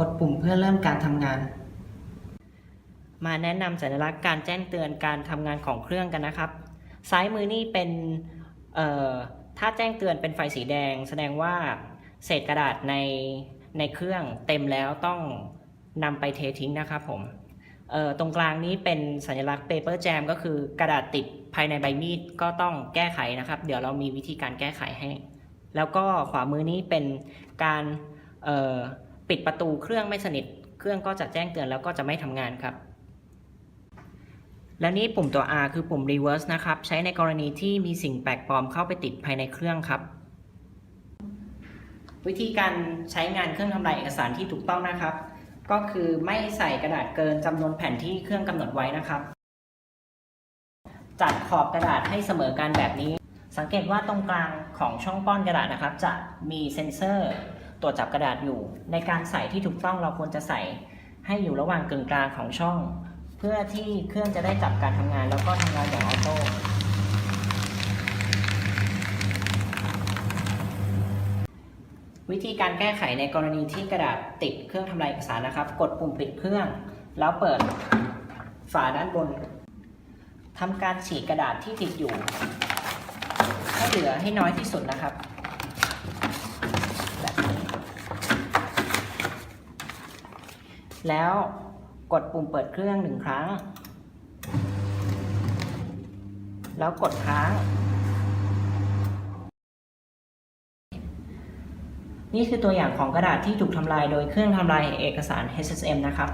กดปุ่มเพื่อเริ่มการทำงาน มาแนะนำสัญลักษณ์การแจ้งเตือนการทำงานของเครื่องกันนะครับ ซ้ายมือนี่เป็นถ้าแจ้งเตือนเป็นไฟสีแดง แสดงว่าเศษกระดาษในในเครื่องเต็มแล้วต้องนำไปเททิ้งนะครับผมตรงกลางนี้เป็นสัญลักษณ์ paper jam ก็คือกระดาษติดภายในใบมีดก็ต้องแก้ไขนะครับ เดี๋ยวเรามีวิธีการแก้ไขให้ แล้วก็ขวามือนี้เป็นการ ปิดประตูเครื่องไม่สนิท เครื่องก็จะแจ้งเตือนแล้วก็จะไม่ทำงานครับ และนี่ปุ่มตัว R คือปุ่ม reverse นะครับ ใช้ในกรณีที่มีสิ่งแปลกปลอมเข้าไปติดภายในเครื่องครับ วิธีการใช้งานเครื่องทำลายเอกสารที่ถูกต้องนะครับ ก็คือไม่ใส่กระดาษเกินจำนวนแผ่นที่เครื่องกำหนดไว้นะครับจัดขอบกระดาษให้เสมอกันแบบนี้ สังเกตว่าตรงกลางของช่องป้อนกระดาษนะครับ จะมีเซ็นเซอร์ ตรวจจับกระดาษอยู่ ในการใส่ที่ถูกต้องเราควรจะใส่ให้อยู่ระหว่างกึ่งกลางของช่อง เพื่อที่เครื่องจะได้จับการทำงาน แล้วก็ทำงานอย่างออโต้วิธีการแก้ไขในกรณีที่กระดาษติดเครื่องทำลายเอกสารนะครับ กดปุ่มปิดเครื่อง แล้วเปิดฝาด้านบนทำการฉีกกระดาษที่ติดอยู่ ให้เหลือให้น้อยที่สุดนะครับแบบ แล้วกดปุ่มเปิดเครื่องหนึ่งครั้ง แล้วกดค้าง นี่คือตัวอย่างของกระดาษที่ถูกทำลายโดยเครื่องทำลายเอกสาร HSM นะครับ